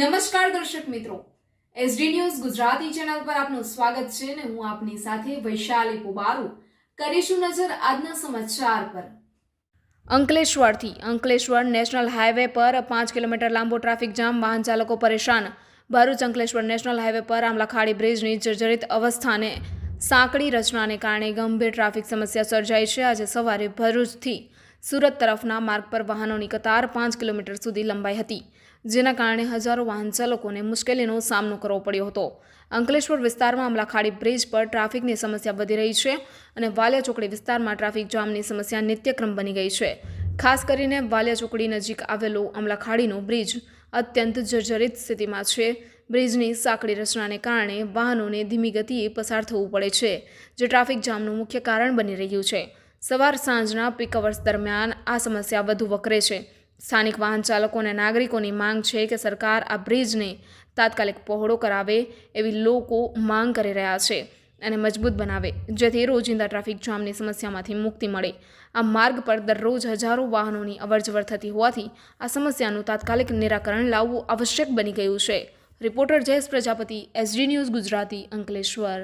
નમસ્કાર દર્શક મિત્રો. એસડી ન્યૂઝ ગુજરાતી ચેનલ પર આપનું સ્વાગત છે અને હું આપની સાથે વૈશાલી પુબારુ. કરીશું નજર આજના સમાચાર પર. અંકલેશ્વરથી, અંકલેશ્વર નેશનલ હાઈવે પર પાંચ કિલોમીટર લાંબો ટ્રાફિક જામ, વાહન ચાલકો પરેશાન. ભરૂચ અંકલેશ્વર નેશનલ હાઈવે પર આમલાખાડી બ્રિજની જર્જરિત અવસ્થાને સાંકડી રચનાને કારણે ગંભીર ટ્રાફિક સમસ્યા સર્જાઈ છે. આજે સવારે ભરૂચથી સુરત તરફના માર્ગ પર વાહનોની કતાર પાંચ કિલોમીટર સુધી લંબાઈ હતી, જેના કારણે હજારો વાહન ચાલકોને મુશ્કેલીનો સામનો કરવો પડ્યો હતો. અંકલેશ્વર વિસ્તારમાં અમલાખાડી બ્રિજ પર ટ્રાફિકની સમસ્યા વધી રહી છે અને વાલિયા ચોકડી વિસ્તારમાં ટ્રાફિક જામની સમસ્યા નિત્યક્રમ બની ગઈ છે. ખાસ કરીને વાલિયા ચોકડી નજીક આવેલો અમલાખાડીનો બ્રિજ અત્યંત જર્જરિત સ્થિતિમાં છે. બ્રિજની સાંકડી રચનાને કારણે વાહનોને ધીમી ગતિએ પસાર થવું પડે છે, જે ટ્રાફિક જામનું મુખ્ય કારણ બની રહ્યું છે. સવાર સાંજના પીક અવર્સ દરમિયાન આ સમસ્યા વધુ વકરે છે. સ્થાનિક વાહન ચાલકો અને નાગરિકોની માંગ છે કે સરકાર આ બ્રિજને તાત્કાલિક પહોળો કરાવે એવી લોકો માંગ કરી રહ્યા છે અને મજબૂત બનાવે, જેથી રોજિંદા ટ્રાફિક જામની સમસ્યામાંથી મુક્તિ મળે. આ માર્ગ પર દરરોજ હજારો વાહનોની અવરજવર થતી હોવાથી આ સમસ્યાનું તાત્કાલિક નિરાકરણ લાવવું આવશ્યક બની ગયું છે. Reporter Jayesh Prajapati SD news Gujarati Ankleshwar.